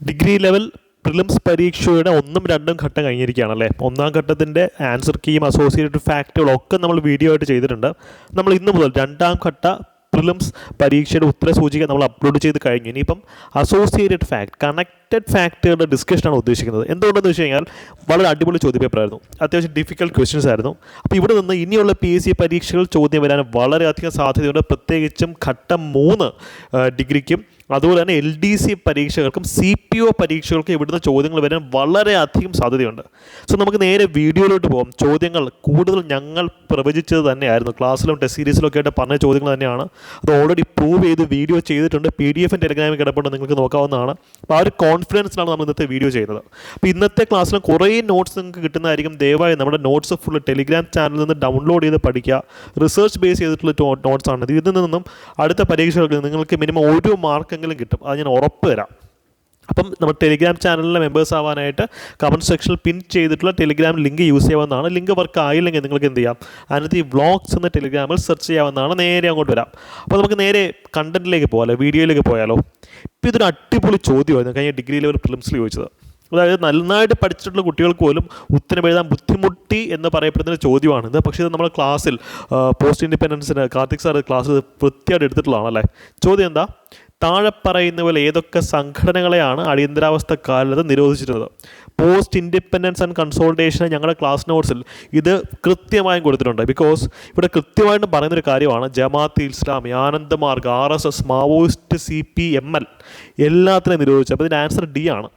Degree level prelims പരീക്ഷയുടെ ഒന്നും രണ്ടും ഘട്ടം കഴിഞ്ഞിരിക്കുകയാണ് അല്ലേ ഒന്നാം ഘട്ടത്തിന്റെ ആൻസർ കീയും അസോസിയേറ്റഡ് ഫാക്റ്റുകളൊക്കെ നമ്മൾ വീഡിയോ ആയിട്ട് ചെയ്തിട്ടുണ്ട്. നമ്മൾ ഇന്ന് മുതൽ രണ്ടാം ഘട്ട പ്രിലിംസ് പരീക്ഷയുടെ ഉത്തരസൂചിക നമ്മൾ അപ്ലോഡ് ചെയ്ത് കഴിഞ്ഞു. ഇനിയിപ്പം അസോസിയേറ്റഡ് ഫാക്ട് കണക്റ്റഡ് ഫാക്ടറുടെ ഡിസ്കഷനാണ് ഉദ്ദേശിക്കുന്നത്. എന്തുകൊണ്ടെന്ന് വെച്ച് കഴിഞ്ഞാൽ വളരെ അടിപൊളി ചോദ്യ ചോദ്യപേപ്പറായിരുന്നു അത്യാവശ്യം ഡിഫിക്കൽട്ട് ക്വസ്റ്റ്യൻസ് ആയിരുന്നു. അപ്പോൾ ഇവിടെ നിന്ന് ഇനിയുള്ള പി എസ് സി പരീക്ഷകൾ ചോദ്യം വരാൻ വളരെയധികം സാധ്യതയുണ്ട്. പ്രത്യേകിച്ചും ഘട്ടം മൂന്ന് ഡിഗ്രിക്കും അതുപോലെ തന്നെ എൽ ഡി സി പരീക്ഷകൾക്കും സി പി ഒ പരീക്ഷകൾക്കും ഇവിടുന്ന് ചോദ്യങ്ങൾ വരാൻ വളരെയധികം സാധ്യതയുണ്ട്. സോ നമുക്ക് നേരെ വീഡിയോയിലോട്ട് പോകാം ചോദ്യങ്ങൾ കൂടുതൽ ഞങ്ങൾ പ്രവചിച്ചത് തന്നെയായിരുന്നു. ക്ലാസ്സിലും ടെസ്റ്റ് സീരീസിലും ഒക്കെ ആയിട്ട് പറഞ്ഞ ചോദ്യങ്ങൾ തന്നെയാണ്. അത് ഓൾറെഡി പ്രൂവ് ചെയ്ത് വീഡിയോ ചെയ്തിട്ടുണ്ട്. പി ഡി എഫും ടെലഗ്രാമിൽ കിടപ്പുണ്ട്. നിങ്ങൾക്ക് നോക്കാവുന്നതാണ്. അപ്പോൾ ആ ഒരു കോൺഫിഡൻസിലാണ് നമ്മൾ ഇന്നത്തെ വീഡിയോ ചെയ്യുന്നത്. അപ്പോൾ ഇന്നത്തെ ക്ലാസ്സിലും കുറേ നോട്ട്സ് നിങ്ങൾക്ക് കിട്ടുന്നതായിരിക്കും. ദയവായി നമ്മുടെ നോട്ട്സ് ഫുൾ ടെലിഗ്രാം ചാനലിൽ നിന്ന് ഡൗൺലോഡ് ചെയ്ത് പഠിക്കുക. റിസർച്ച് ബേസ് ചെയ്തിട്ടുള്ള നോട്ട്സ് ആണ്. ഇതിൽ നിന്നും അടുത്ത പരീക്ഷകൾക്ക് നിങ്ങൾക്ക് മിനിമം ഒരു മാർക്കെങ്കിലും കിട്ടും. അത് ഞാൻ ഉറപ്പ് തരാം. അപ്പം നമ്മൾ ടെലിഗ്രാം ചാനലിലെ മെമ്പേഴ്സ് ആവാനായിട്ട് കമന്റ് സെക്ഷനിൽ പിൻ ചെയ്തിട്ടുള്ള ടെലിഗ്രാം ലിങ്ക് യൂസ് ചെയ്യാവുന്നതാണ്. ലിങ്ക് വർക്ക് ആയില്ലെങ്കിൽ നിങ്ങൾക്ക് എന്ത് ചെയ്യാം? അതിനകത്ത് ഈ വ്ളോഗ്സ് എന്ന ടെലിഗ്രാമിൽ സെർച്ച് ചെയ്യാവുന്നതാണ്. നേരെ അങ്ങോട്ട് വരാം. അപ്പോൾ നമുക്ക് നേരെ കണ്ടന്റിലേക്ക് പോകാമല്ലോ വീഡിയോയിലേക്ക് പോയാലോ? ഇപ്പോൾ ഇതൊരു അടിപൊളി ചോദ്യമായിരുന്നു കഴിഞ്ഞ ഡിഗ്രി ലെവൽ പ്രിലിംസിൽ ചോദിച്ചത്. അതായത് നന്നായിട്ട് പഠിച്ചിട്ടുള്ള കുട്ടികൾക്ക് പോലും ഉത്തരം എഴുതാൻ ബുദ്ധിമുട്ടി എന്ന് പറയപ്പെടുന്ന ഇത്. പക്ഷേ ഇത് നമ്മുടെ ക്ലാസ്സിൽ പോസ്റ്റ് ഇൻഡിപെൻഡൻസിന് കാർത്തിക് സാർ ക്ലാസ് വൃത്തിയായിട്ട് എടുത്തിട്ടുള്ളതാണല്ലേ? ചോദ്യം എന്താ? താഴെ പറയുന്ന പോലെ ഏതൊക്കെ സംഘടനകളെയാണ് അടിയന്തരാവസ്ഥ കാലത്ത് നിരോധിച്ചിരുന്നത് പോസ്റ്റ് ഇൻഡിപെൻഡൻസ് ആൻഡ് കൺസോൾട്ടേഷൻ ഞങ്ങളുടെ ക്ലാസ് നോട്ട്സിൽ ഇത് കൃത്യമായും കൊടുത്തിട്ടുണ്ട്. ബിക്കോസ് ഇവിടെ കൃത്യമായിട്ടും പറയുന്നൊരു കാര്യമാണ് Jamaat Islami Anand Marg R S S Maoist C P M L എല്ലാത്തിനെയും നിരോധിച്ചു. അപ്പോൾ ഇതിന്റെ ആൻസർ ഡി ആണ്.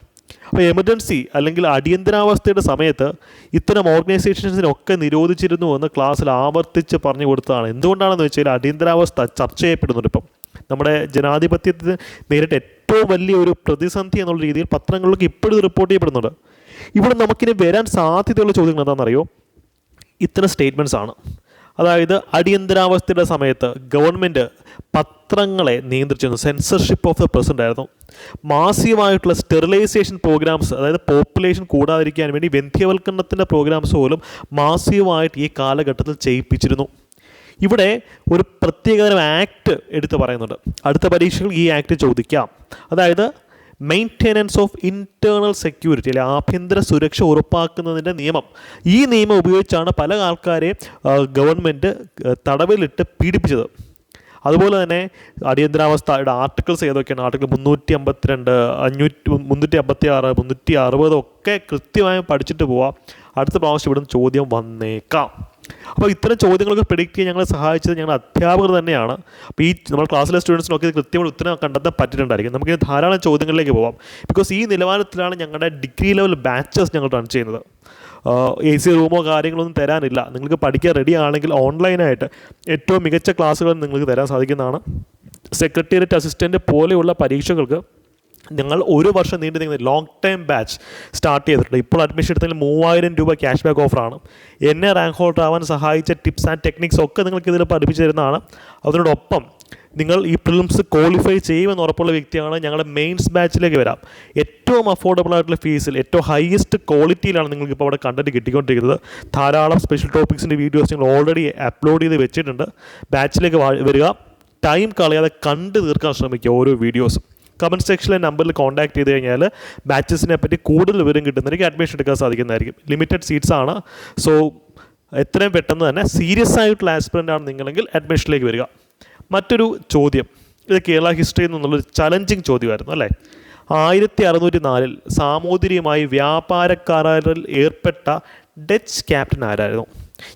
അപ്പോൾ എമർജൻസി അല്ലെങ്കിൽ അടിയന്തരാവസ്ഥയുടെ സമയത്ത് ഇത്തരം ഓർഗനൈസേഷൻസിനൊക്കെ നിരോധിച്ചിരുന്നു എന്ന് ക്ലാസ്സിൽ ആവർത്തിച്ച് പറഞ്ഞു കൊടുത്തതാണ്. എന്തുകൊണ്ടാണെന്ന് വെച്ചാൽ അടിയന്തരാവസ്ഥ ചർച്ച ചെയ്യപ്പെടുന്നുണ്ട് ഇപ്പം. നമ്മുടെ ജനാധിപത്യത്തിന് നേരിട്ട് ഏറ്റവും വലിയ ഒരു പ്രതിസന്ധി എന്നുള്ള രീതിയിൽ പത്രങ്ങളിലൊക്കെ ഇപ്പോഴും റിപ്പോർട്ട് ചെയ്യപ്പെടുന്നുണ്ട്. ഇവിടെ നമുക്കിനി വരാൻ സാധ്യതയുള്ള ചോദ്യങ്ങൾ എന്താണെന്നറിയോ? ഇത്തരം സ്റ്റേറ്റ്മെന്റ്സ് ആണ്. അതായത് അടിയന്തരാവസ്ഥയുടെ സമയത്ത് ഗവൺമെന്റ് പത്രങ്ങളെ നിയന്ത്രിച്ചിരുന്നു. സെൻസർഷിപ്പ് ഓഫ് ദ പ്രസിഡന്റ് ആയിരുന്നു. മാസീവായിട്ടുള്ള സ്റ്റെറിലൈസേഷൻ പ്രോഗ്രാംസ് അതായത് പോപ്പുലേഷൻ കൂടാതിരിക്കാൻ വേണ്ടി വന്ധ്യവൽക്കരണത്തിന്റെ പ്രോഗ്രാംസ് പോലും മാസീവായിട്ട് ഈ കാലഘട്ടത്തിൽ ചെയ്യിപ്പിച്ചിരുന്നു. ഇവിടെ ഒരു പ്രത്യേകതരം ആക്ട് എടുത്ത് പറയുന്നുണ്ട്. അടുത്ത പരീക്ഷകൾ ഈ ആക്ട് ചോദിക്കാം. അതായത് മെയിന്റെനൻസ് ഓഫ് ഇന്റേർണൽ സെക്യൂരിറ്റി അല്ലെ ആഭ്യന്തര സുരക്ഷ ഉറപ്പാക്കുന്നതിന്റെ നിയമം. ഈ നിയമം ഉപയോഗിച്ചാണ് പല ആൾക്കാരെ ഗവൺമെന്റ് തടവിലിട്ട് പീഡിപ്പിച്ചത്. അതുപോലെ തന്നെ അടിയന്തരാവസ്ഥയുടെ ആർട്ടിക്കിൾസ് ഏതൊക്കെയാണ്? ആർട്ടിക്കിൾ മുന്നൂറ്റി അമ്പത്തിരണ്ട് അഞ്ഞൂറ്റി മുന്നൂറ്റി അമ്പത്തി ആറ് മുന്നൂറ്റി അറുപത് ഒക്കെ കൃത്യമായി പഠിച്ചിട്ട് പോവാം. അടുത്ത പ്രാവശ്യം ഇവിടുന്ന് ചോദ്യം വന്നേക്കാം. അപ്പോൾ ഇത്തരം ചോദ്യങ്ങളൊക്കെ പ്രിഡിക്റ്റ് ചെയ്യാൻ ഞങ്ങളെ സഹായിച്ചത് ഞങ്ങളുടെ അധ്യാപകർ തന്നെയാണ്. അപ്പോൾ ഈ നമ്മൾ ക്ലാസ്സിലെ സ്റ്റുഡൻസിനൊക്കെ ഇത് കൃത്യമായി ഉത്തരം കണ്ടെത്താൻ പറ്റിയിട്ടുണ്ടായിരിക്കും. നമുക്ക് ധാരാളം ചോദ്യങ്ങളിലേക്ക് പോവാം. ബിക്കോസ് ഈ നിലവാരത്തിലാണ് ഞങ്ങളുടെ ഡിഗ്രി ലെവൽ ബാച്ചസ് ഞങ്ങൾ റൺ ചെയ്യുന്നത്. എ സി റൂമോ കാര്യങ്ങളൊന്നും തരാനില്ല. നിങ്ങൾക്ക് പഠിക്കാൻ റെഡി ആണെങ്കിൽ ഓൺലൈനായിട്ട് ഏറ്റവും മികച്ച ക്ലാസ്സുകൾ നിങ്ങൾക്ക് തരാൻ സാധിക്കുന്നതാണ്. സെക്രട്ടേറിയറ്റ് അസിസ്റ്റന്റ് പോലെയുള്ള പരീക്ഷകൾക്ക് ഞങ്ങൾ ഒരു വർഷം നീണ്ടു നിൽക്കുന്ന ലോങ് ടൈം ബാച്ച് സ്റ്റാർട്ട് ചെയ്തിട്ടുണ്ട്. ഇപ്പോൾ അഡ്മിഷൻ എടുത്തെങ്കിൽ മൂവായിരം രൂപ ക്യാഷ് ബാക്ക് ഓഫറാണ് എന്നെ റാങ്ക് ഹോൾഡർ ആവാൻ സഹായിച്ച ടിപ്സ് ആൻഡ് ടെക്നിക്സ് ഒക്കെ നിങ്ങൾക്ക് ഇതിൽ പഠിപ്പിച്ചു തരുന്നതാണ്. അതിനോടൊപ്പം നിങ്ങൾ ഈ പ്രിലിംസ് ക്വാളിഫൈ ചെയ്യുമെന്ന് ഉറപ്പുള്ള വ്യക്തിയാണ് ഞങ്ങളുടെ മെയിൻസ് ബാച്ചിലേക്ക് വരാം. ഏറ്റവും അഫോർഡബിൾ ആയിട്ടുള്ള ഫീസിൽ ഏറ്റവും ഹയസ്റ്റ് ക്വാളിറ്റിയിലാണ് നിങ്ങൾക്ക് ഇപ്പോൾ അവിടെ കണ്ടന്റ് കിട്ടിക്കൊണ്ടിരിക്കുന്നത്. ധാരാളം സ്പെഷ്യൽ ടോപ്പിക്സിന്റെ വീഡിയോസ് നിങ്ങൾ ഓൾറെഡി അപ്ലോഡ് ചെയ്ത് വെച്ചിട്ടുണ്ട്. ബാച്ചിലേക്ക് വരിക. ടൈം കളയാതെ കണ്ടു തീർക്കാൻ ശ്രമിക്കുക ഓരോ വീഡിയോസും കമന്റ് സെക്ഷനിലെ നമ്പറിൽ കോൺടാക്ട് ചെയ്ത് കഴിഞ്ഞാൽ ബാച്ചസിനെ പറ്റി കൂടുതൽ വിവരം കിട്ടുന്നതായിരിക്കും അഡ്മിഷൻ എടുക്കാൻ സാധിക്കുന്നതായിരിക്കും. ലിമിറ്റഡ് സീറ്റ്സ് ആണ്. സോ എത്രയും പെട്ടെന്ന് തന്നെ സീരിയസ് ആയിട്ടുള്ള ആസ്പിറന്റ് ആണ് നിങ്ങളെങ്കിൽ അഡ്മിഷനിലേക്ക് വരിക. മറ്റൊരു ചോദ്യം. ഇത് കേരള ഹിസ്റ്ററിയിൽ നിന്നുള്ളൊരു ചലഞ്ചിങ് ചോദ്യമായിരുന്നു അല്ലേ? ആയിരത്തി അറുന്നൂറ്റി നാലിൽ സാമൂതിരിയുമായി വ്യാപാരക്കാരിൽ ഏർപ്പെട്ട ഡച്ച് ക്യാപ്റ്റൻ ആരായിരുന്നു?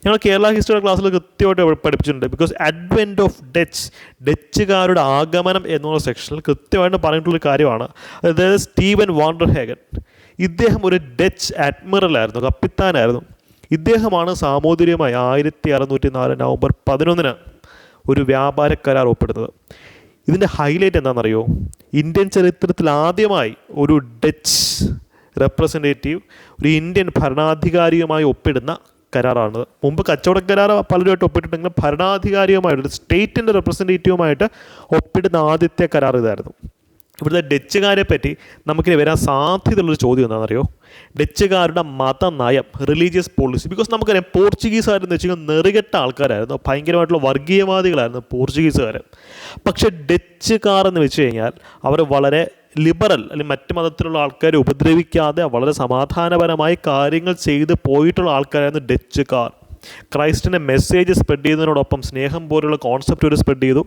ഞങ്ങൾ കേരള ഹിസ്റ്ററി ക്ലാസ്സിൽ കൃത്യമായിട്ട് പഠിപ്പിച്ചിട്ടുണ്ട്. ബിക്കോസ് അഡ്വെന്റ് ഓഫ് ഡച്ച് ഡച്ചുകാരുടെ ആഗമനം എന്നുള്ള സെക്ഷനിൽ കൃത്യമായിട്ട് പറഞ്ഞിട്ടുള്ള കാര്യമാണ്. അതായത് സ്റ്റീവൻ വാണ്ടർ ഹേഗൻ ഇദ്ദേഹം ഒരു ഡച്ച് അഡ്മിറലായിരുന്നു കപ്പിത്താനായിരുന്നു. ഇദ്ദേഹമാണ് സാമൂതിരിയുമായി ആയിരത്തി അറുന്നൂറ്റി നാല് നവംബർ പതിനൊന്നിന് ഒരു വ്യാപാര കരാർ ഒപ്പിടുന്നത്. ഇതിന്റെ ഹൈലൈറ്റ് എന്താണെന്നറിയോ? ഇന്ത്യൻ ചരിത്രത്തിൽ ആദ്യമായി ഒരു ഡച്ച് റെപ്രസെന്റേറ്റീവ് ഒരു ഇന്ത്യൻ ഭരണാധികാരിയുമായി ഒപ്പിടുന്ന കരാറാണ്. മുമ്പ് കച്ചവട കരാർ പലരുമായിട്ട് ഒപ്പിട്ടിട്ടുണ്ടെങ്കിലും ഭരണാധികാരിയുമായിട്ട് സ്റ്റേറ്റിന്റെ റെപ്രസെന്റേറ്റീവുമായിട്ട് ഒപ്പിടുന്ന ആദ്യത്തെ കരാർ ഇതായിരുന്നു. ഇവിടുത്തെ ഡച്ചുകാരെ പറ്റി നമുക്കിനി വരാൻ സാധ്യതയുള്ളൊരു ചോദ്യം എന്താണെന്നറിയോ? ഡച്ചുകാരുടെ മതനയം റിലീജിയസ് പോളിസി ബിക്കോസ് നമുക്കറിയാം പോർച്ചുഗീസുകാരെന്ന് വെച്ചാൽ നെറുകെട്ട ആൾക്കാരായിരുന്നു. ഭയങ്കരമായിട്ടുള്ള വർഗീയവാദികളായിരുന്നു പോർച്ചുഗീസുകാർ പക്ഷേ ഡച്ചുകാർ എന്ന് വെച്ച് കഴിഞ്ഞാൽ അവർ വളരെ ലിബറൽ അല്ലെങ്കിൽ മറ്റ് മതത്തിലുള്ള ആൾക്കാരെ ഉപദ്രവിക്കാതെ വളരെ സമാധാനപരമായി കാര്യങ്ങൾ ചെയ്ത് പോയിട്ടുള്ള ആൾക്കാരായിരുന്നു ഡച്ചുകാർ ക്രൈസ്റ്റിന്റെ മെസ്സേജ് സ്പ്രെഡ് ചെയ്യുന്നതിനോടൊപ്പം സ്നേഹം പോലുള്ള കോൺസെപ്റ്റ് ഒരു സ്പ്രെഡ് ചെയ്തു.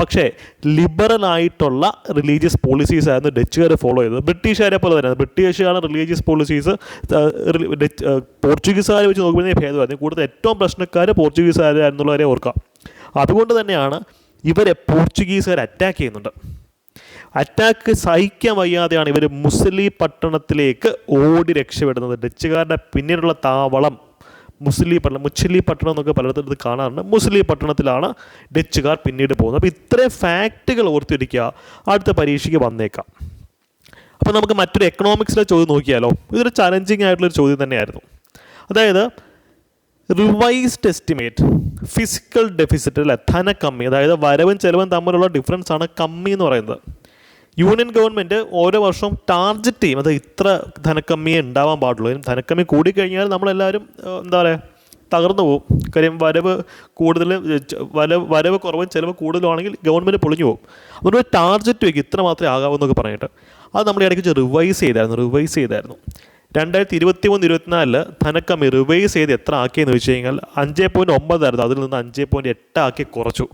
പക്ഷേ ലിബറൽ ആയിട്ടുള്ള റിലീജിയസ് പോളിസീസ് ആയിരുന്നു ഡച്ചുകാർ ഫോളോ ചെയ്തത്. ബ്രിട്ടീഷുകാരെ പോലെ തന്നെ ബ്രിട്ടീഷുകാരുടെ റിലീജിയസ് പോളിസീസ് പോർച്ചുഗീസുകാരെ വെച്ച് നോക്കുമ്പോൾ ഭേദമായിരുന്നു കൂടുതൽ ഏറ്റവും പ്രശ്നക്കാർ പോർച്ചുഗീസുകാരായിരുന്നുള്ളവരെ ഓർക്കാം അതുകൊണ്ട് തന്നെയാണ് ഇവരെ പോർച്ചുഗീസുകാർ അറ്റാക്ക് ചെയ്യുന്നുണ്ട്. അറ്റാക്ക് സഹിക്കാൻ വയ്യാതെയാണ് ഇവർ മുസ്ലി പട്ടണത്തിലേക്ക് ഓടി രക്ഷപ്പെടുന്നത്. ഡച്ചുകാരുടെ പിന്നീടുള്ള താവളം മുസ്ലി പട്ടണം മുച്ചിലി പട്ടണം എന്നൊക്കെ പലയിടത്തും കാണാറുണ്ട്. മുസ്ലി പട്ടണത്തിലാണ് ഡച്ചുകാർ പിന്നീട് പോകുന്നത്. അപ്പോൾ ഇത്രയും ഫാക്റ്റുകൾ ഓർത്തിരിക്കുക. അടുത്ത പരീക്ഷയ്ക്ക് വന്നേക്കാം. അപ്പോൾ നമുക്ക് മറ്റൊരു എക്കണോമിക്സിലെ ചോദ്യം നോക്കിയാലോ? ഇതൊരു ചലഞ്ചിങ് ആയിട്ടുള്ളൊരു ചോദ്യം തന്നെയായിരുന്നു. അതായത് റിവൈസ്ഡ് എസ്റ്റിമേറ്റ് ഫിസിക്കൽ ഡെഫിസിറ്റ് അല്ലെ ധനക്കമ്മി അതായത് വരവും ചെലവും തമ്മിലുള്ള ഡിഫറൻസ് ആണ് കമ്മി എന്ന് പറയുന്നത്. യൂണിയൻ ഗവൺമെന്റ് ഓരോ വർഷവും ടാർജറ്റ് ചെയ്യും. അത് ഇത്ര ധനക്കമ്മിയെ ഉണ്ടാവാൻ പാടുള്ളൂ. ധനക്കമ്മി കൂടിക്കഴിഞ്ഞാൽ നമ്മളെല്ലാവരും എന്താ പറയുക തകർന്നു പോകും. കാര്യം വരവ് കൂടുതൽ വരവ് വരവ് കുറവും ചിലവ് കൂടുതലാണെങ്കിൽ ഗവൺമെന്റ് പൊളിഞ്ഞു പോകും. അതുകൊണ്ട് ടാർജറ്റ് വയ്ക്കും ഇത്ര മാത്രമേ ആകാവൂ എന്നൊക്കെ പറഞ്ഞിട്ട്. അത് നമ്മൾ ഇടയ്ക്ക് റിവൈസ് ചെയ്തായിരുന്നു റിവൈസ് ചെയ്തായിരുന്നു. രണ്ടായിരത്തി ഇരുപത്തി മൂന്ന് ഇരുപത്തിനാലിൽ ധനക്കമ്മി റിവൈസ് ചെയ്ത് എത്ര ആക്കിയെന്ന് വെച്ച് കഴിഞ്ഞാൽ അഞ്ച് പോയിന്റ് ഒമ്പതായിരുന്നു അതിൽ നിന്ന് അഞ്ച് പോയിന്റ് എട്ട് ആക്കി കുറച്ചു.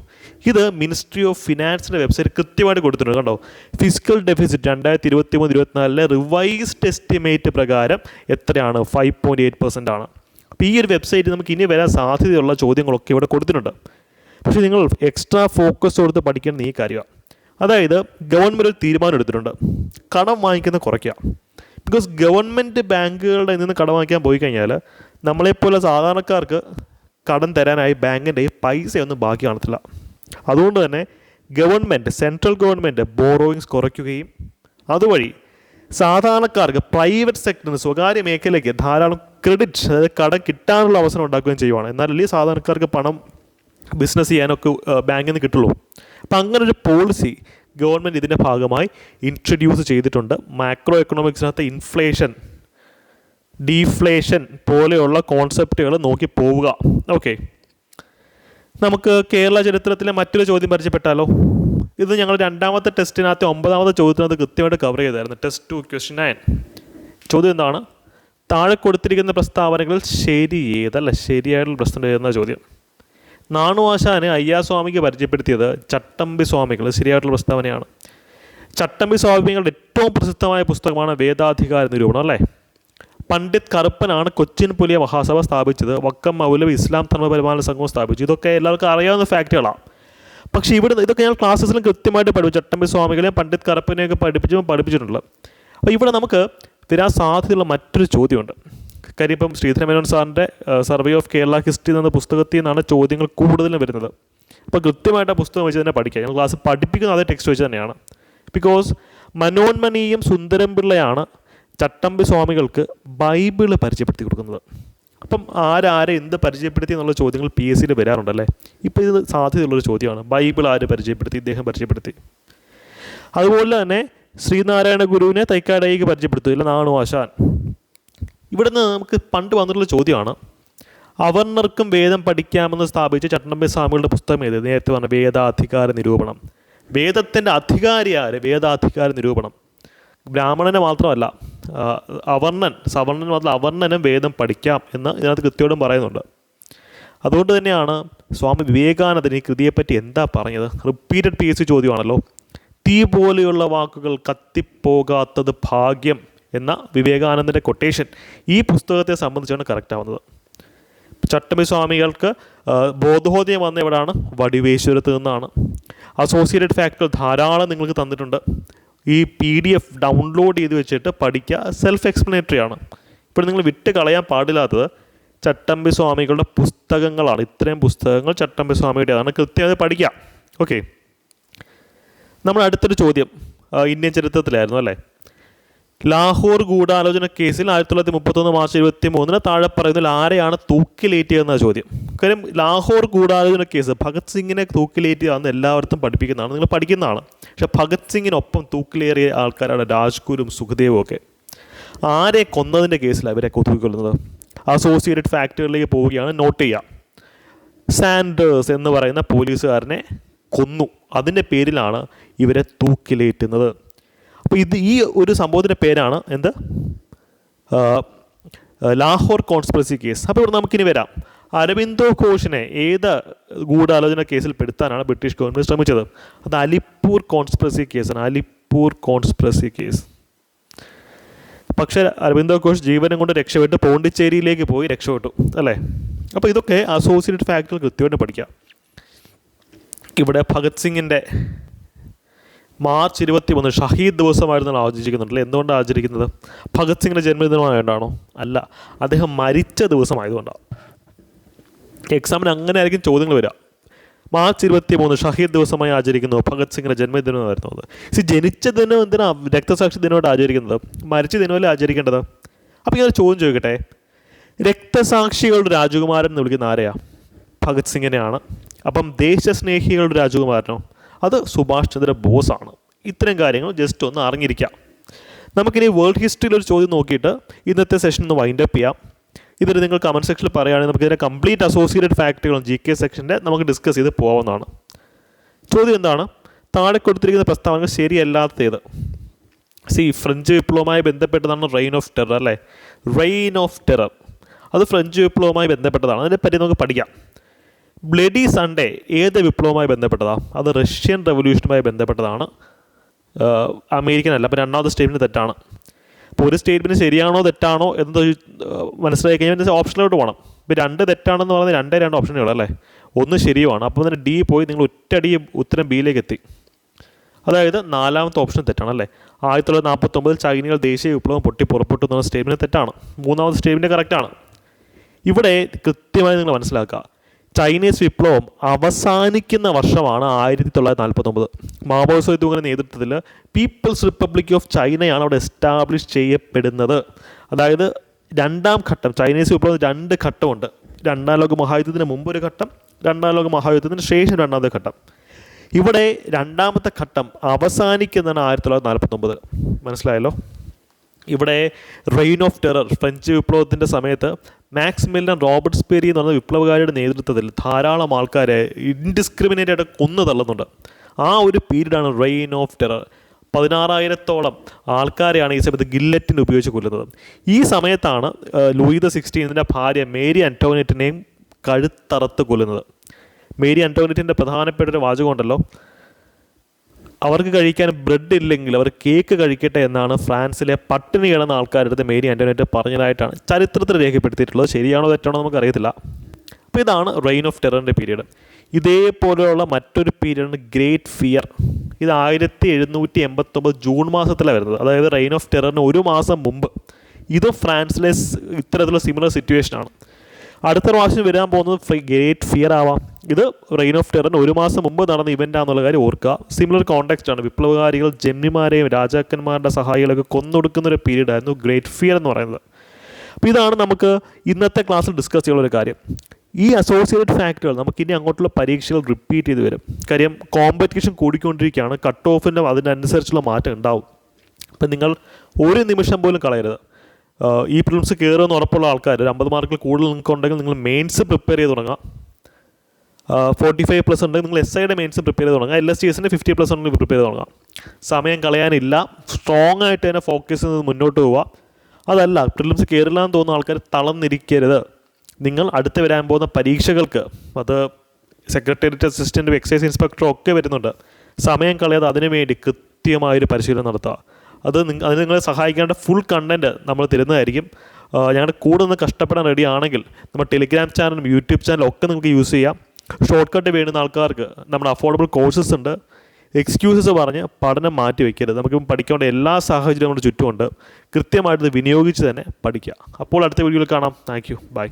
ഇത് മിനിസ്ട്രി ഓഫ് ഫിനാൻസിന്റെ വെബ്സൈറ്റ് കൃത്യമായിട്ട് കൊടുത്തിട്ടുണ്ട് കണ്ടോ ഫിസിക്കൽ ഡെഫിസിറ്റ് രണ്ടായിരത്തി ഇരുപത്തി മൂന്ന് ഇരുപത്തിനാലിലെ റിവൈസ്ഡ് എസ്റ്റിമേറ്റ് പ്രകാരം എത്രയാണ്? ഫൈവ് പോയിന്റ് എയ്റ്റ് പെർസെന്റ് ആണ്. അപ്പോൾ ഈ ഒരു വെബ്സൈറ്റ് നമുക്ക് ഇനി വരാൻ സാധ്യതയുള്ള ചോദ്യങ്ങളൊക്കെ ഇവിടെ കൊടുത്തിട്ടുണ്ട്. പക്ഷേ നിങ്ങൾ എക്സ്ട്രാ ഫോക്കസ് കൊടുത്ത് പഠിക്കേണ്ട ഈ കാര്യമാണ്. അതായത് ഗവൺമെന്റ് ഒരു തീരുമാനം എടുത്തിട്ടുണ്ട്. കടം വാങ്ങിക്കുന്നത് കുറയ്ക്കുക. ബിക്കോസ് ഗവൺമെന്റ് ബാങ്കുകളുടെ നിന്ന് കടം വാങ്ങിക്കാൻ പോയി കഴിഞ്ഞാൽ നമ്മളെപ്പോലെ സാധാരണക്കാർക്ക് കടം തരാനായി ബാങ്കിന്റെ ഈ പൈസയൊന്നും ബാക്കി കാണത്തില്ല. അതുകൊണ്ട് തന്നെ ഗവൺമെന്റ് സെൻട്രൽ ഗവൺമെന്റ് ബോറോയിങ്സ് കുറയ്ക്കുകയും അതുവഴി സാധാരണക്കാർക്ക് പ്രൈവറ്റ് സെക്ടറിന് സ്വകാര്യ മേഖലയ്ക്ക് ധാരാളം ക്രെഡിറ്റ് അതായത് കടം കിട്ടാനുള്ള അവസരം ഉണ്ടാക്കുകയും ചെയ്യുവാണ്. എന്നാൽ എന്നാലല്ലേ സാധാരണക്കാർക്ക് പണം ബിസിനസ് ചെയ്യാനൊക്കെ ബാങ്കിൽ നിന്ന് കിട്ടുള്ളൂ. അപ്പം അങ്ങനെ ഒരു പോളിസി ഗവൺമെന്റ് ഇതിന്റെ ഭാഗമായി ഇൻട്രൊഡ്യൂസ് ചെയ്തിട്ടുണ്ട്. മാക്രോ എക്കണോമിക്സിനകത്ത് ഇൻഫ്ലേഷൻ ഡീഫ്ലേഷൻ പോലെയുള്ള കോൺസെപ്റ്റുകൾ നോക്കി പോവുക. ഓക്കെ നമുക്ക് കേരള ചരിത്രത്തിലെ മറ്റൊരു ചോദ്യം പരിചയപ്പെട്ടാലോ? ഇത് ഞങ്ങൾ രണ്ടാമത്തെ ടെസ്റ്റിനകത്ത് ഒമ്പതാമത്തെ ചോദ്യത്തിനകത്ത് കൃത്യമായിട്ട് കവർ ചെയ്തായിരുന്നു. ടെസ്റ്റ് ടു ക്വസ്റ്റ്യൻ നയൻ ചോദ്യം എന്താണ്? താഴെ കൊടുത്തിരിക്കുന്ന പ്രസ്താവനകളിൽ ശരി ഏതല്ല? ശരിയായിട്ടുള്ള പ്രശ്നം ചോദ്യം? നാണുവാശാന് അയ്യാസ്വാമിക്ക് പരിചയപ്പെടുത്തിയത് ചട്ടമ്പി സ്വാമികൾ ശരിയായിട്ടുള്ള പ്രസ്താവനയാണ്. ചട്ടമ്പി സ്വാമികളുടെ ഏറ്റവും പ്രസിദ്ധമായ പുസ്തകമാണ് വേദാധികാര നിരൂപണം അല്ലേ? പണ്ഡിറ്റ് കറുപ്പനാണ് കൊച്ചിൻ പുലിയ മഹാസഭ സ്ഥാപിച്ചത് വക്കം മൗലവി ഇസ്ലാം ധർമ്മപരിപാലന സംഘവും സ്ഥാപിച്ചു. ഇതൊക്കെ എല്ലാവർക്കും അറിയാവുന്ന ഫാക്റ്റുകളാണ് പക്ഷേ ഇവിടെ ഇതൊക്കെ ഞാൻ ക്ലാസ്സസിലും കൃത്യമായിട്ട് പഠിപ്പിച്ചു ചട്ടമ്പി സ്വാമികളെയും പണ്ഡിറ്റ് കറുപ്പനെയൊക്കെ പഠിപ്പിച്ചു പഠിപ്പിച്ചിട്ടുണ്ട്. അപ്പോൾ ഇവിടെ നമുക്ക് വരാൻ സാധ്യതയുള്ള മറ്റൊരു ചോദ്യമുണ്ട്. കാര്യം ഇപ്പം ശ്രീധരമേനോൻ സാറിന്റെ സർവേ ഓഫ് കേരള ഹിസ്റ്ററി എന്ന പുസ്തകത്തിൽ നിന്നാണ് ചോദ്യങ്ങൾ കൂടുതലും വരുന്നത്. അപ്പോൾ കൃത്യമായിട്ട് ആ പുസ്തകം വെച്ച് തന്നെ പഠിക്കുക. ഞങ്ങൾ ക്ലാസ് പഠിപ്പിക്കുന്നത് അതേ ടെക്സ്റ്റ് വെച്ച് തന്നെയാണ്. ബിക്കോസ് മനോന്മണിയും സുന്ദരം പിള്ളയാണ് ചട്ടമ്പി സ്വാമികൾക്ക് ബൈബിൾ പരിചയപ്പെടുത്തി കൊടുക്കുന്നത്. അപ്പം ആരാരെ എന്ത് പരിചയപ്പെടുത്തി എന്നുള്ള ചോദ്യങ്ങൾ പി എസ് സിയിൽ വരാറുണ്ടല്ലേ? ഇപ്പോൾ ഇത് സാധ്യതയുള്ളൊരു ചോദ്യമാണ്. ബൈബിൾ ആര് പരിചയപ്പെടുത്തി? ഇദ്ദേഹം പരിചയപ്പെടുത്തി. അതുപോലെ തന്നെ ശ്രീനാരായണ ഗുരുവിനെ തൈക്കാടേക്ക് പരിചയപ്പെടുത്തും ഇല്ല നാണു ആശാൻ. ഇവിടുന്ന് നമുക്ക് പണ്ട് വന്നിട്ടുള്ള ചോദ്യമാണ്. അവർണർക്കും വേദം പഠിക്കാമെന്ന് സ്ഥാപിച്ച ചട്ടമ്പി സ്വാമികളുടെ പുസ്തകം ഏത്? നേരത്തെ പറഞ്ഞ വേദാധികാര നിരൂപണം. വേദത്തിന്റെ അധികാരി ആര്? വേദാധികാര നിരൂപണം. ബ്രാഹ്മണനെ മാത്രമല്ല അവർണൻ സവർണൻ മാത്രം അവർണനും വേദം പഠിക്കാം എന്ന് ഇതിനകത്ത് കൃത്യോടും പറയുന്നുണ്ട്. അതുകൊണ്ട് തന്നെയാണ് സ്വാമി വിവേകാനന്ദൻ ഈ കൃതിയെപ്പറ്റി എന്താ പറഞ്ഞത്? റിപ്പീറ്റഡ് പി എസ് ചോദ്യമാണല്ലോ. തീ പോലെയുള്ള വാക്കുകൾ കത്തിപ്പോകാത്തത് ഭാഗ്യം. എന്ന വിവേകാനന്ദന്റെ കൊട്ടേഷൻ ഈ പുസ്തകത്തെ സംബന്ധിച്ചാണ് കറക്റ്റ് ആവുന്നത്. ചട്ടമ്പി സ്വാമികൾക്ക് ബോധോദയം വന്ന എവിടെയാണ് വടിവേശ്വരത്ത് നിന്നാണ്. അസോസിയേറ്റഡ് ഫാക്ടുകൾ ധാരാളം നിങ്ങൾക്ക് തന്നിട്ടുണ്ട്. ഈ പി ഡി എഫ് ഡൗൺലോഡ് ചെയ്ത് വെച്ചിട്ട് പഠിക്കുക സെൽഫ് എക്സ്പ്ലനേറ്ററി ആണ്. ഇപ്പോൾ നിങ്ങൾ വിട്ട് കളയാൻ പാടില്ലാത്തത് ചട്ടമ്പി സ്വാമികളുടെ പുസ്തകങ്ങളാണ്. ഇത്രയും പുസ്തകങ്ങൾ ചട്ടമ്പി സ്വാമിയുടേതാണ് കൃത്യമായി പഠിക്കുക ഓക്കെ നമ്മൾ അടുത്തൊരു ചോദ്യം ഇന്ത്യൻ ചരിത്രത്തിലായിരുന്നു അല്ലേ? ലാഹോർ ഗൂഢാലോചന കേസിൽ ആയിരത്തി തൊള്ളായിരത്തി മുപ്പത്തൊന്ന് മാർച്ച് ഇരുപത്തി മൂന്നിന് താഴെ പറയുന്നതിൽ ആരെയാണ് തൂക്കിലേറ്റിയതെന്ന ചോദ്യം. കാര്യം ലാഹോർ ഗൂഢാലോചന കേസ് ഭഗത് സിംഗിനെ തൂക്കിലേറ്റിയതാണെന്ന് എല്ലാവർക്കും പഠിപ്പിക്കുന്നതാണ് നിങ്ങൾ പഠിക്കുന്നതാണ് പക്ഷേ ഭഗത് സിംഗിനൊപ്പം തൂക്കിലേറിയ ആൾക്കാരാണ് രാജ്ഗുരും സുഖദേവും ഒക്കെ. ആരെ കൊന്നതിന്റെ കേസിലാണ് ഇവരെ തൂക്കിക്കൊള്ളുന്നത് അസോസിയേറ്റഡ് ഫാക്ടറിയിലേക്ക് പോവുകയാണ് നോട്ട് ചെയ്യുക സാൻഡേഴ്സ് എന്ന് പറയുന്ന പോലീസുകാരനെ കൊന്നു. അതിന്റെ പേരിലാണ് ഇവരെ തൂക്കിലേറ്റുന്നത്. അപ്പോൾ ഇത് ഈ ഒരു സംഭവത്തിന്റെ പേരാണ് എന്ത്? ലാഹോർ കോൺസ്പിറസി കേസ് അപ്പോൾ ഇവിടെ നമുക്കിനി വരാം. അരവിന്ദോ ഘോഷിനെ ഏത് ഗൂഢാലോചന കേസിൽ പെടുത്താനാണ് ബ്രിട്ടീഷ് ഗവൺമെന്റ് ശ്രമിച്ചത്? അത് അലിപ്പൂർ കോൺസ്പിറസി കേസാണ് അലിപ്പൂർ കോൺസ്പിറസി കേസ് പക്ഷേ അരവിന്ദോ ഘോഷ് ജീവനം കൊണ്ട് രക്ഷപ്പെട്ട് പോണ്ടിച്ചേരിയിലേക്ക് പോയി രക്ഷപ്പെട്ടു അല്ലേ? അപ്പോൾ ഇതൊക്കെ അസോസിയേറ്റഡ് ഫാക്ടറി കൃത്യമായിട്ട് പഠിക്കാം. ഇവിടെ ഭഗത് സിംഗിന്റെ മാർച്ച് ഇരുപത്തി മൂന്ന് ഷഹീദ് ദിവസമായിരുന്നു ആചരിക്കുന്നുണ്ടല്ലോ എന്തുകൊണ്ടാണ് ആചരിക്കുന്നത്? ഭഗത് സിംഗിന്റെ ജന്മദിനമായതുകൊണ്ടാണോ? അല്ല അദ്ദേഹം മരിച്ച ദിവസമായതുകൊണ്ടാണ്. എക്സാമിന് അങ്ങനെ ആയിരിക്കും ചോദ്യങ്ങൾ വരിക. മാർച്ച് ഇരുപത്തി മൂന്ന് ഷഹീദ് ദിവസമായി ആചരിക്കുന്നു ഭഗത് സിംഗിന്റെ ജന്മദിനമായിരുന്നു അത്. സി ജനിച്ച ദിനം എന്തിനാ രക്തസാക്ഷി ദിനമായിട്ട് ആചരിക്കുന്നത്? മരിച്ച ദിനമല്ലേ ആചരിക്കേണ്ടത്? അപ്പോൾ ഇങ്ങനെ ചോദ്യം ചോദിക്കട്ടെ? രക്തസാക്ഷികളുടെ രാജകുമാരൻ എന്ന് വിളിക്കുന്ന ആരെയാണ് ഭഗത് സിംഗിനെയാണ്. അപ്പം ദേശസ്നേഹികളുടെ രാജകുമാരനോ? അത് സുഭാഷ് ചന്ദ്ര ബോസാണ്. ഇത്തരം കാര്യങ്ങൾ ജസ്റ്റ് ഒന്ന് അറിഞ്ഞിരിക്കാം. നമുക്കിനി വേൾഡ് ഹിസ്റ്ററിയിൽ ഒരു ചോദ്യം നോക്കിയിട്ട് ഇന്നത്തെ സെഷൻ ഒന്ന് വൈൻഡ് അപ്പ് ചെയ്യാം. ഇതിൽ നിങ്ങൾ കമന്റ് സെക്ഷനിൽ പറയുകയാണെങ്കിൽ നമുക്ക് ഇതിന്റെ കംപ്ലീറ്റ് അസോസിയേറ്റഡ് ഫാക്ടറികളും ജി കെ സെക്ഷന്റെ നമുക്ക് ഡിസ്കസ് ചെയ്ത് പോകാവുന്നതാണ് ചോദ്യം എന്താണ്? താഴെ കൊടുത്തിരിക്കുന്ന പ്രസ്താവനകൾ ശരിയല്ലാത്തത്. സി ഫ്രഞ്ച് വിപ്ലവവുമായി ബന്ധപ്പെട്ടതാണ് റെയിൻ ഓഫ് ടെറർ അല്ലേ? റെയിൻ ഓഫ് ടെറർ അത് ഫ്രഞ്ച് വിപ്ലവവുമായി ബന്ധപ്പെട്ടതാണ്. അതിനെപ്പറ്റി നമുക്ക് പഠിക്കാം. ബ്ലഡി സൺഡേ ഏത് വിപ്ലവവുമായി ബന്ധപ്പെട്ടതാണ് അത് റഷ്യൻ റവല്യൂഷനുമായി ബന്ധപ്പെട്ടതാണ്. അമേരിക്കൻ അല്ല അപ്പോൾ രണ്ടാമത്തെ സ്റ്റേറ്റ്മെന്റ് തെറ്റാണ്. അപ്പോൾ ഒരു സ്റ്റേറ്റ്മെന്റ് ശരിയാണോ തെറ്റാണോ എന്ന് മനസ്സിലാക്കി കഴിഞ്ഞാൽ ഓപ്ഷനിലോട്ട് പോകണം ഇപ്പോൾ രണ്ട് തെറ്റാണെന്ന് പറഞ്ഞാൽ രണ്ടേ രണ്ട് ഓപ്ഷനുകൾ അല്ലേ? ഒന്ന് ശരിയുമാണ്. അപ്പോൾ തന്നെ ഡി പോയി നിങ്ങൾ ഒറ്റടി ഉത്തരം ബിയിലേക്ക് എത്തി. അതായത് നാലാമത്തെ ഓപ്ഷൻ തെറ്റാണ് അല്ലേ? ആയിരത്തി തൊള്ളായിരത്തി നാൽപ്പത്തൊമ്പതിൽ ചൈനകൾ ദേശീയ വിപ്ലവം പൊട്ടി പുറപ്പെട്ടു എന്നുള്ള സ്റ്റേറ്റ്മെന്റ് തെറ്റാണ്. മൂന്നാമത്തെ സ്റ്റേറ്റ്മെന്റ് കറക്റ്റാണ് ഇവിടെ കൃത്യമായി നിങ്ങൾ മനസ്സിലാക്കുക. ചൈനീസ് വിപ്ലവം അവസാനിക്കുന്ന വർഷമാണ് ആയിരത്തി തൊള്ളായിരത്തി നാൽപ്പത്തൊമ്പത് മാവോ സേതുവിന്റെ നേതൃത്വത്തിൽ പീപ്പിൾസ് റിപ്പബ്ലിക് ഓഫ് ചൈനയാണ് അവിടെ എസ്റ്റാബ്ലിഷ് ചെയ്യപ്പെടുന്നത്. അതായത് രണ്ടാം ഘട്ടം ചൈനീസ് വിപ്ലവം രണ്ട് ഘട്ടമുണ്ട്. രണ്ടാം ലോക മഹായുദ്ധത്തിന് മുമ്പ് ഒരു ഘട്ടം രണ്ടാം ലോക മഹായുദ്ധത്തിന് ശേഷം രണ്ടാമത്തെ ഘട്ടം. ഇവിടെ രണ്ടാമത്തെ ഘട്ടം അവസാനിക്കുന്നതാണ് ആയിരത്തി തൊള്ളായിരത്തി നാൽപ്പത്തൊമ്പത് മനസ്സിലായല്ലോ? ഇവിടെ റെയിൻ ഓഫ് ടെറർ ഫ്രഞ്ച് വിപ്ലവത്തിന്റെ സമയത്ത് മാക്സ് മില്ലൻ റോബർട്ട് സ്പെരി എന്ന് പറഞ്ഞ വിപ്ലവകാരിയുടെ നേതൃത്വത്തിൽ ധാരാളം ആൾക്കാരെ ഇൻഡിസ്ക്രിമിനേറ്റ് ആയിട്ട് കൊന്നു തള്ളുന്നുണ്ട്. ആ ഒരു പീരീഡാണ് റെയിൻ ഓഫ് ടെറർ പതിനാറായിരത്തോളം ആൾക്കാരെയാണ് ഈ സമയത്ത് ഗില്ലറ്റിന് ഉപയോഗിച്ച് കൊല്ലുന്നത്. ഈ സമയത്താണ് ലൂയിദ സിക്സ്റ്റീനിന്റെ ഭാര്യ മേരി അന്റോണിയറ്റിനെയും കഴുത്തറത്ത് കൊല്ലുന്നത്. മേരി അന്റോണിയറ്റിന്റെ പ്രധാനപ്പെട്ട ഒരു വാചകമുണ്ടല്ലോ അവർക്ക് കഴിക്കാൻ ബ്രെഡ് ഇല്ലെങ്കിൽ അവർ കേക്ക് കഴിക്കട്ടെ എന്നാണ് ഫ്രാൻസിലെ പട്ടിണി കിടന്ന ആൾക്കാരുടെ മേരി ആന്റോനേറ്റ് പറഞ്ഞതായിട്ടാണ് ചരിത്രത്തിൽ രേഖപ്പെടുത്തിയിട്ടുള്ളത്. ശരിയാണോ തെറ്റാണോ നമുക്കറിയത്തില്ല അപ്പോൾ ഇതാണ് റെയിൻ ഓഫ് ടെററിന്റെ പീരീഡ് ഇതേപോലെയുള്ള മറ്റൊരു പീരീഡാണ് ഗ്രേറ്റ് ഫിയർ ഇത് ആയിരത്തി എഴുന്നൂറ്റി എൺപത്തൊമ്പത് ജൂൺ മാസത്തിലാണ് വരുന്നത്. അതായത് റെയിൻ ഓഫ് ടെററിന് ഒരു മാസം മുമ്പ്. ഇത് ഫ്രാൻസിലെ ഇത്തരത്തിലുള്ള സിമിലർ സിറ്റുവേഷനാണ് അടുത്ത പ്രാവശ്യം വരാൻ പോകുന്നത് ഗ്രേറ്റ് ഫിയർ ആവാം. ഇത് റെയിൻ ഓഫ് ടെറൻ ഒരു മാസം മുമ്പ് നടന്ന ഇവന്റ് ആണെന്നുള്ള കാര്യം ഓർക്കുക. സിമിലർ കോണ്ടെക്സ്റ്റ് ആണ്. വിപ്ലവകാരികൾ ജന്മിമാരെയും രാജാക്കന്മാരുടെ സഹായികളൊക്കെ കൊന്നൊടുക്കുന്ന ഒരു പീരീഡ് ആയിരുന്നു ഗ്രേറ്റ് ഫിയർ എന്ന് പറയുന്നത്. അപ്പോൾ ഇതാണ് നമുക്ക് ഇന്നത്തെ ക്ലാസ്സിൽ ഡിസ്കസ് ചെയ്യാനുള്ള ഒരു കാര്യം. ഈ അസോസിയേറ്റഡ് ഫാക്ടറുകൾ നമുക്ക് ഇനി അങ്ങോട്ടുള്ള പരീക്ഷകൾ റിപ്പീറ്റ് ചെയ്ത് വരും. കാര്യം കോമ്പറ്റീഷൻ കൂടിക്കൊണ്ടിരിക്കുകയാണ്. കട്ട് ഓഫിന്റെ അതിനനുസരിച്ചുള്ള മാറ്റം ഉണ്ടാവും. അപ്പം നിങ്ങൾ ഒരു നിമിഷം പോലും കളയരുത്. ഈ പ്രിലിംസ് കയറുമെന്ന് ഉറപ്പുള്ള ആൾക്കാർ ഒരു അമ്പത് മാർക്കിൽ കൂടുതൽ നിങ്ങൾക്ക് ഉണ്ടെങ്കിൽ നിങ്ങൾ മെയിൻസ് പ്രിപ്പയർ ചെയ്ത് തുടങ്ങാം. ഫോർട്ടി ഫൈവ് പ്ലസ് ഉണ്ടെങ്കിൽ നിങ്ങൾ എസ് ഐയുടെ മെയിൻസ് പ്രിപ്പയർ ചെയ്ത് തുടങ്ങാം. എൽ എസ് ടി എസിന്റെ ഫിഫ്റ്റി പ്ലസ് ഉണ്ടെങ്കിൽ പ്രിപ്പയർ ചെയ്ത് തുടങ്ങാം. സമയം കളയാനില്ല. സ്ട്രോങ് ആയിട്ട് തന്നെ ഫോക്കസ് ചെയ്ത് മുന്നോട്ട് പോവുക. അതല്ല പ്രിലിംസ് കയറില്ല എന്ന് തോന്നുന്ന ആൾക്കാർ തളർന്നിരിക്കരുത്. നിങ്ങൾ അടുത്ത് വരാൻ പോകുന്ന പരീക്ഷകൾക്ക് അത് സെക്രട്ടേറിയറ്റ് അസിസ്റ്റന്റും എക്സൈസ് ഇൻസ്പെക്ടറും ഒക്കെ വരുന്നുണ്ട്. സമയം കളയാതെ അതിനു വേണ്ടി കൃത്യമായൊരു പരിശീലനം നടത്തുക. അത് അതിന് നിങ്ങളെ സഹായിക്കേണ്ട ഫുൾ കണ്ടന്റ് നമ്മൾ തരുന്നതായിരിക്കും. ഞങ്ങളുടെ കൂടെ നിന്ന് കഷ്ടപ്പെടാൻ റെഡി ആണെങ്കിൽ നമ്മുടെ ടെലിഗ്രാം ചാനലും യൂട്യൂബ് ചാനലും ഒക്കെ നിങ്ങൾക്ക് യൂസ് ചെയ്യാം. ഷോർട്ട് കട്ട് വേണ്ടുന്ന ആൾക്കാർക്ക് നമ്മുടെ അഫോർഡബിൾ കോഴ്സസ് ഉണ്ട്. എക്സ്ക്യൂസസ് പറഞ്ഞ് പഠനം മാറ്റി വയ്ക്കരുത് നമുക്ക് പഠിക്കേണ്ട എല്ലാ സാഹചര്യവും നമ്മുടെ ചുറ്റുമുണ്ട്. കൃത്യമായിട്ട് വിനിയോഗിച്ച് തന്നെ പഠിക്കുക. അപ്പോൾ അടുത്ത വീഡിയോയിൽ കാണാം. Thank you by